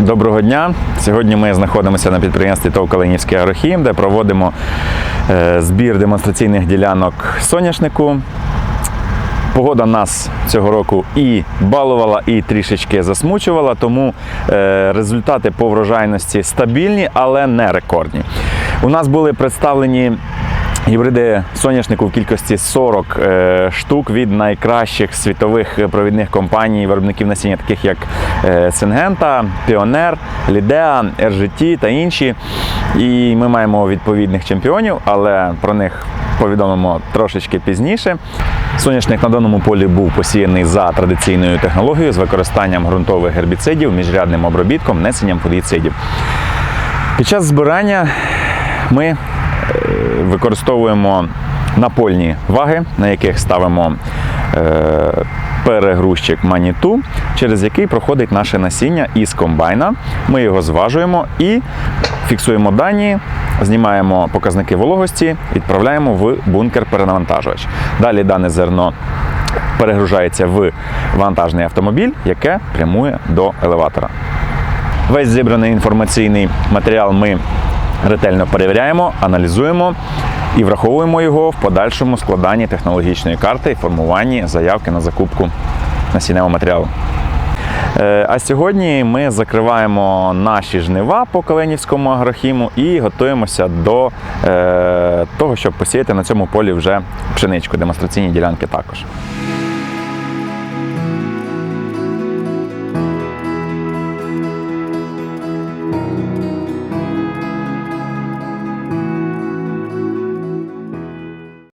Доброго дня! Сьогодні ми знаходимося на підприємстві ТОВ Калинівський Агрохім, де проводимо е, збір демонстраційних ділянок соняшнику. Погода нас цього року і балувала, і трішечки засмучувала, тому е, результати по врожайності стабільні, але не рекордні. У нас були представлені гібриди соняшнику в кількості 40 е, штук від найкращих світових провідних компаній, виробників насіння, таких як Сингента, Піонер, Лідеа, RGT та інші. І ми маємо відповідних чемпіонів, але про них повідомимо трошечки пізніше. Соняшник на даному полі був посіяний за традиційною технологією з використанням ґрунтових гербіцидів, міжрядним обробітком, несенням фунгіцидів. Під час збирання ми використовуємо напольні ваги, на яких ставимо е, перегрузчик маніту, через який проходить наше насіння із комбайна. Ми його зважуємо і фіксуємо дані, знімаємо показники вологості, відправляємо в бункер-перенавантажувач. Далі дане зерно перегружається в вантажний автомобіль, яке прямує до елеватора. Весь зібраний інформаційний матеріал ми ретельно перевіряємо, аналізуємо і враховуємо його в подальшому складанні технологічної карти і формуванні заявки на закупку насінневого матеріалу. Е, А сьогодні ми закриваємо наші жнива по Каленівському агрохіму і готуємося до е, того, щоб посіяти на цьому полі вже пшеничку, демонстраційні ділянки також.